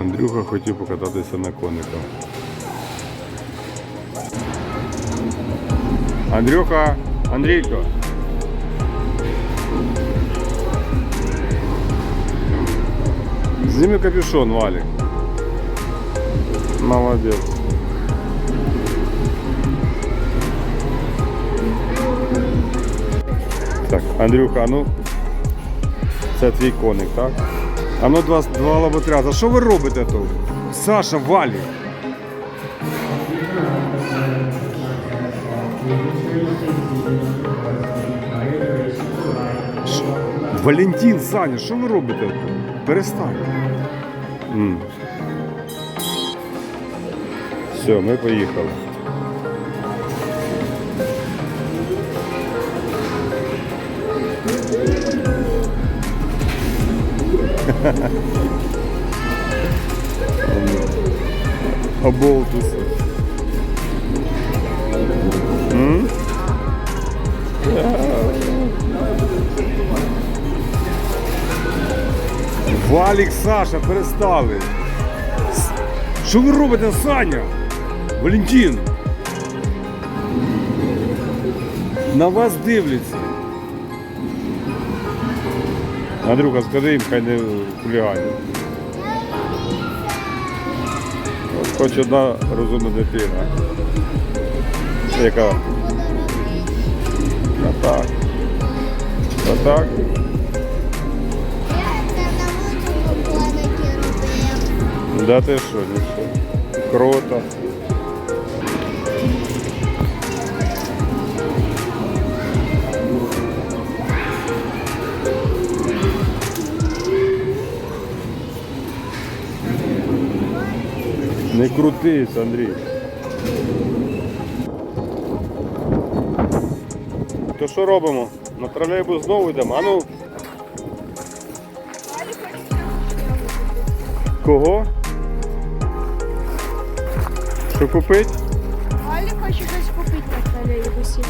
Андрюха хотів покататися на кониках. Андрюха, Андрійко. Зніми капюшон, Валік. Молодець. Так, Андрюха, а ну. Це твій коник, так? А ну два, два лоботряза. Що ви робите тут? Саша, Валік. Що? Валентин, Саня, що ви робите тут? Перестань. Все, ми поїхали. Оболтуси. М? Валік, Саша, перестали. Що ви робите, Саня? Валентин? На вас дивляться. Андрюха, скажи їм, хай не хуліганять. От Хоч одна розумна дитина. Яка? А так. А так. Да ти що, нічого. Круто. Не крутись, Андрій. То що робимо? На тролейбус знову йдемо. А ну. Кого? Що купити? Валя хоче щось купити на тролейбусі.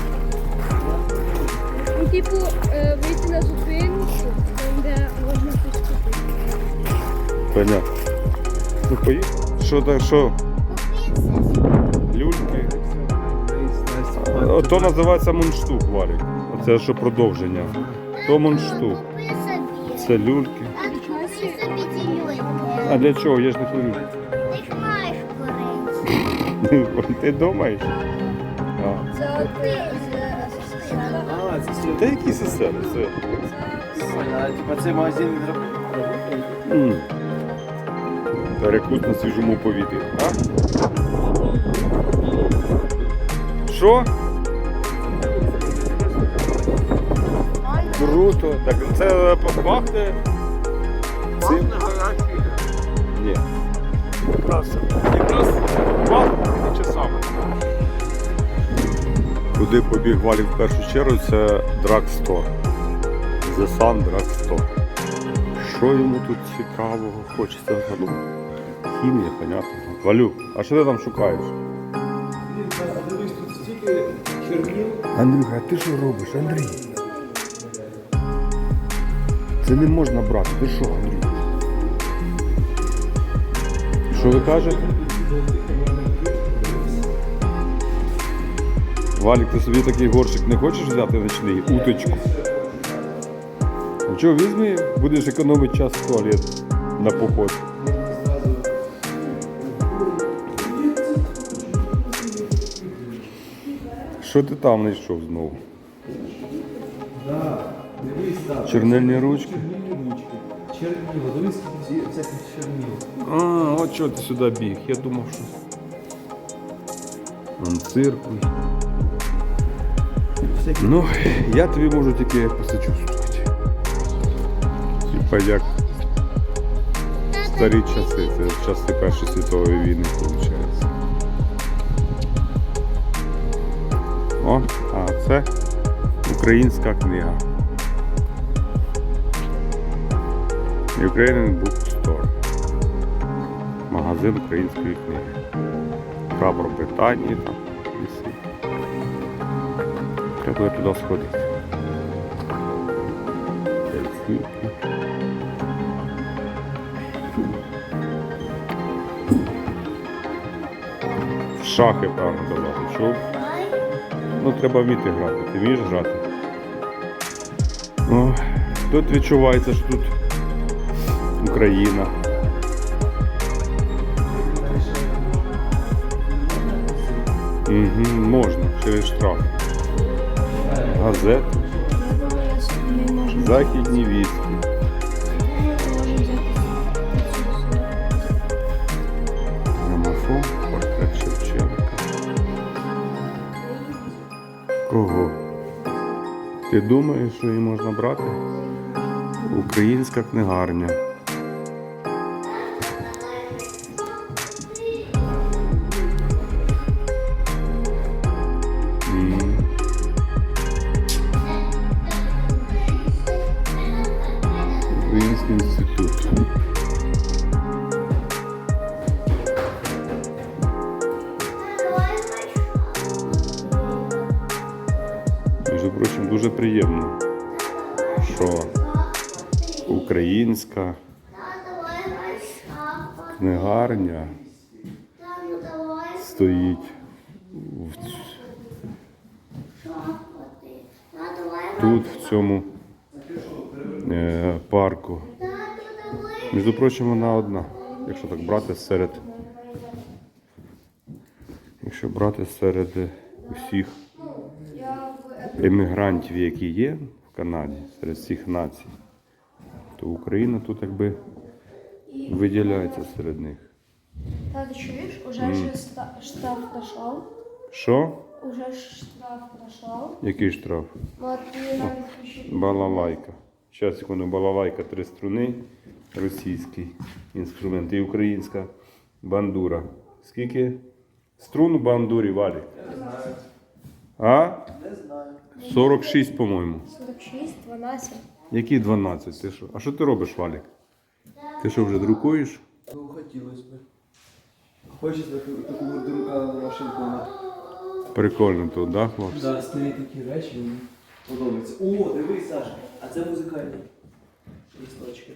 Ну, типу, е, вийти на зупинку, там, де можна щось купити. Понятно. Ну поїхали. Що так, що? Люльки. Ото називається мундштук, Валік. Оце що продовження. То мундштук. Це люльки. А для чого? Я ж не курю. Ти маєш курити. Ти думаєш? Це це. Та які сестери? Це. Типа магазин Перекус на свіжому повітрі. А? Що? Круто. Так це пахне. Цим? Ні. Якраз. Якраз пахне часами. Куди побіг Валік в першу чергу, це Драгстор. The Sun Drugstore. Що йому тут цікавого хочеться ну, Хімія, понятно. Валю, а що ти там шукаєш? Дивись, тут стільки чернил. Андрюха, а ти що робиш, Андрій? Це не можна брати. Ти що, Андрій? Що ви кажете? Валік, ти собі такий горщик не хочеш взяти ночний? Уточку. Ну чого, візьми, будеш економити час в туалет на поход. Що ти там знайшов знову? Да, дивись, так. Чернильні ручки? Чернильні ручки. Чернила, дивись, скільки всяких. А, от чого ти сюди біг. Я думав, що. Вон циркуль. Всякі Ну, я тобі можу тільки посочувствувати. Типа як старі часи, це часи Першої світової війни, виходить. О, а це українська книга. Ukrainian Bookstore. Магазин української книги. Прапор Британії там висить. Треба туди сходити. Шахи правильно давати, чув. Ну, треба вміти грати. Ти вмієш грати? О, тут відчувається, що тут Україна. Угу, можна, через штраф. Газет, західні вістки. Ти думаєш, що її можна брати? Українська книгарня. Український інститут. Дуже приємно, що українська книгарня стоїть тут, в цьому е, парку. Між прочим, вона одна, якщо так брати серед. Якщо брати серед усіх емігрантів, які є в Канаді, серед всіх націй, то Україна тут якби виділяється серед них. Тата, чуєш? Уже ста- штраф пройшов. Що? Уже штраф пройшов. Який штраф? Ти. Балалайка. Зараз секунду, балалайка три струни, російський інструмент і українська бандура. Скільки? Струн у бандурі валі? А? Не знаю. 46, по-моєму. 46, 12. Які 12? Ти що? А що ти робиш, Валік? Ти що вже друкуєш? Ну, хотілося б. Хочеш таку, друкану машинку. Прикольно тут, да, хлопці? Да, старі такі речі, мені подобаються. О, дивись, Саша, а це музикальні листочки.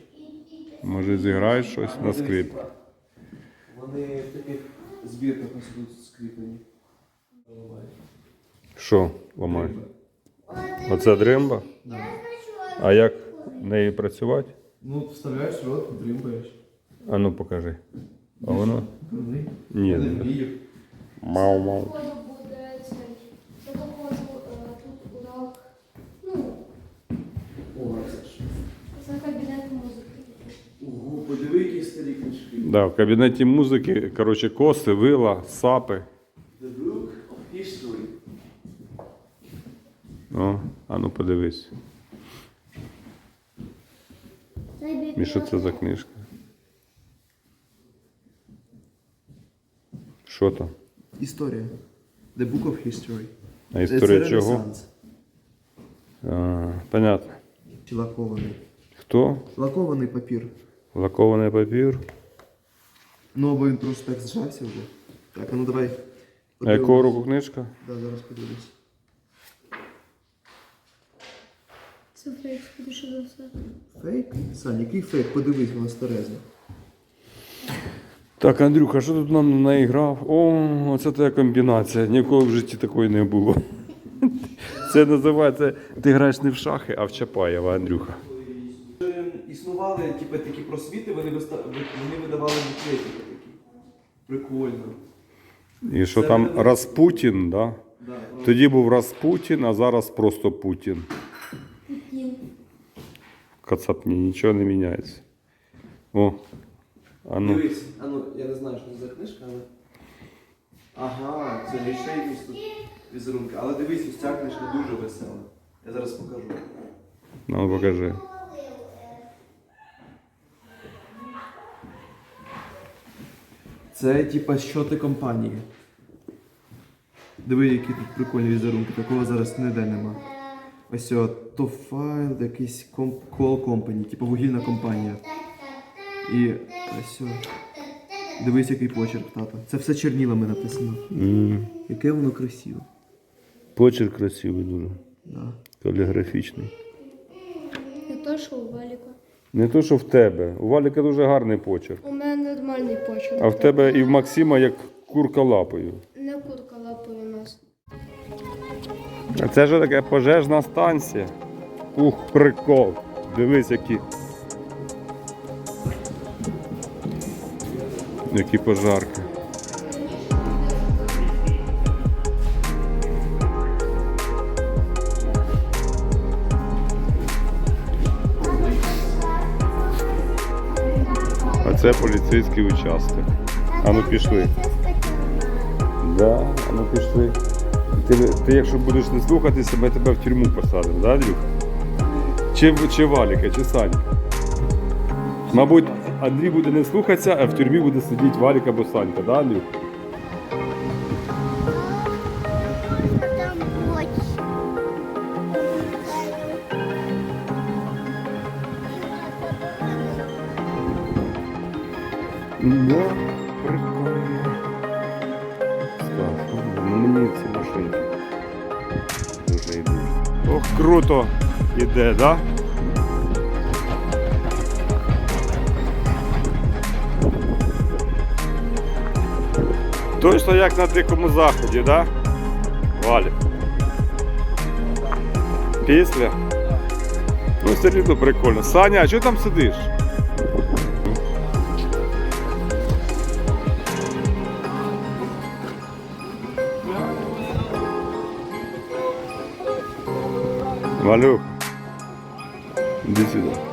Може зіграєш щось на Дивись, скрипці? Вони в таких збірках ось тут скріплені. Що ламай? Оце дримба? А як нею працювати? Ну, вставляєш в рот, дрімбаєш. А ну покажи. А воно? Ні. Мау-мау. Да, в кабінеті музики, коротше, коси, вила, сапи. The Book of History. О, а ну подивись. І що це за книжка? Що там? Історія. The Book of History. А історія Це чого? А, понятно. Чи лакований. Хто? Лакований папір. Лакований папір. Ну, або він просто так зжався вже. Так, а ну давай. А якого року книжка? Да, зараз подивлюсь. Це фейк, скоріше за все. Фейк? Сань, який фейк? Подивись, воно старезне. Так, Андрюха, що тут нам наіграв? О, оце та комбінація. Ніколи в житті такої не було. Це називається, ти граєш не в шахи, а в Чапаєва, Андрюха. Існували типу, такі просвіти, вони, виста- вони видавали буклетики такі. Прикольно. І що Це там видали- Распутін, да? Да, Тоді був Распутін, а зараз просто. Путін. Кацапні, нічого не міняється. О, а ну. Дивись, а ну, я не знаю, що це за книжка, але. Ага, це ще якісь тут візерунки. Але дивись, ось ця книжка дуже весела. Я зараз покажу. Ну, покажи. Це типа щоти компанії. Диви, які тут прикольні візерунки, такого зараз ніде нема. Ось о, то файл, якийсь комп, call company, типу вугільна компанія. І ось о. Дивись, який почерк, тата. Це все чернілами написано. М, Яке воно красиве. Почерк красивий дуже. Да. Каліграфічний. Не то, що у Валіка. Не то, що в тебе. У Валіка дуже гарний почерк. У мене нормальний почерк. А в тебе і в Максима як курка лапою. Не А це ж таке пожежна станція. Ух, прикол. Дивись, які. Які пожарки. А це поліцейський участок. А ну пішли. Да, а ну пішли. Ти, ти якщо будеш не слухатися, ми тебе в тюрму посадимо, да, Андрюх? Чи, чи Валіка, чи Санька? Мабуть, Андрій буде не слухатися, а в тюрмі буде сидіти Валік або Санька, да, Андрюх? Круто іде, да? Точно як на дикому заході, да? Валі. Після? Ну, все рівно прикольно. Саня, а чого там сидиш? Валюк, іди сюди.